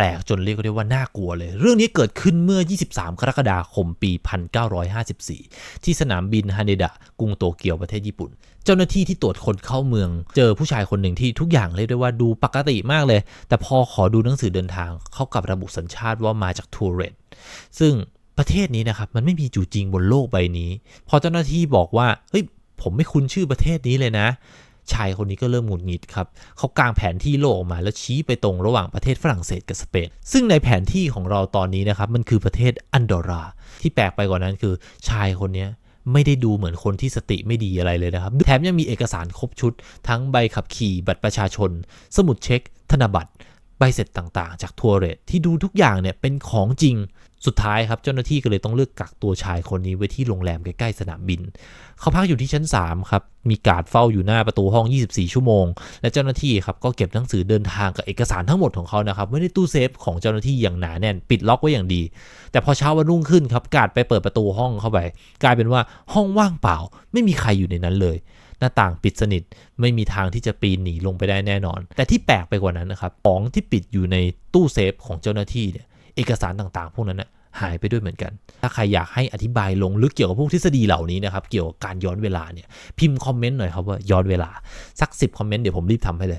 ปลกจนเรียกได้ว่าน่ากลัวเลย เรื่องนี้เกิดขึ้นเมื่อ 23 กรกฎาคมปี 1954 ที่สนามบินฮาเนดะ กรุงโตเกียวประเทศญี่ปุ่น เจ้าหน้าที่ที่ตรวจคนเข้าเมือง เจอผู้ชายคนหนึ่งที่ทุกอย่างเรียกได้ว่าดูปกติมากเลย แต่พอขอดูหนังสือเดินทาง เขากลับระบุสัญชาติว่ามาจากทัวเรตซึ่งประเทศนี้นะครับมันไม่มีอยู่จริงบนโลกใบนี้ พอเจ้าหน้าที่บอกว่าเฮ้ยผมไม่คุ้นชื่อประเทศนี้เลยนะ ชายคนนี้ก็เริ่มหงุดหงิดครับเขากางแผนที่โลกออกมาแล้วชี้ไปตรงระหว่างประเทศฝรั่งเศสกับสเปนซึ่งในแผนที่ของเราตอนนี้นะครับมันคือประเทศอันดอรา ที่แปลกไปกว่านั้นคือชายคนนี้ไม่ได้ดูเหมือนคนที่สติไม่ดีอะไรเลยนะครับ แถมยังมีเอกสารครบชุด ทั้งใบขับขี่บัตรประชาชน สมุดเช็ค ธนบัตร ใบเสร็จต่างๆ จากทัวร์เรทที่ดูทุกอย่างเนี่ยเป็นของจริง สุดท้ายครับเจ้าหน้าที่ก็เลยต้องเลือกกักตัวชายคนนี้ไว้ที่โรงแรมใกล้ๆสนามบิน เขาพักอยู่ที่ชั้น 3 ครับ มีการดเฝ้าอยู่หน้าประตูห้อง 24 ชั่วโมง และเจ้าหน้าที่ครับก็เก็บหนังสือเดินทางกับเอกสารทั้งหมดของเขานะครับไว้ในตู้เซฟของเจ้าหน้าที่อย่างหนาแน่นปิดล็อกไว้อย่างดี แต่พอเช้าวันรุ่งขึ้นครับการดไปเปิดประตูห้องเข้าไป กลายเป็นว่าห้องว่างเปล่า ไม่มีใครอยู่ในนั้นเลยหน้าต่างปิดสนิทไม่มีทางที่จะปีนหนีลงไปได้แน่นอน แต่ที่แปลกไปกว่านั้นนะครับของที่ปิดอยู่ในตู้เซฟของเจ้าหน้าที่เนี่ย เอกสารต่างๆ พวกนั้นนะหายไปด้วยเหมือนกัน ถ้าใครอยากให้อธิบายลงลึกเกี่ยวกับพวกทฤษฎีเหล่านี้นะครับ เกี่ยวกับการย้อนเวลาเนี่ย พิมพ์คอมเมนต์หน่อยครับว่าย้อนเวลา สัก 10 คอมเมนต์เดี๋ยวผมรีบทำให้เลย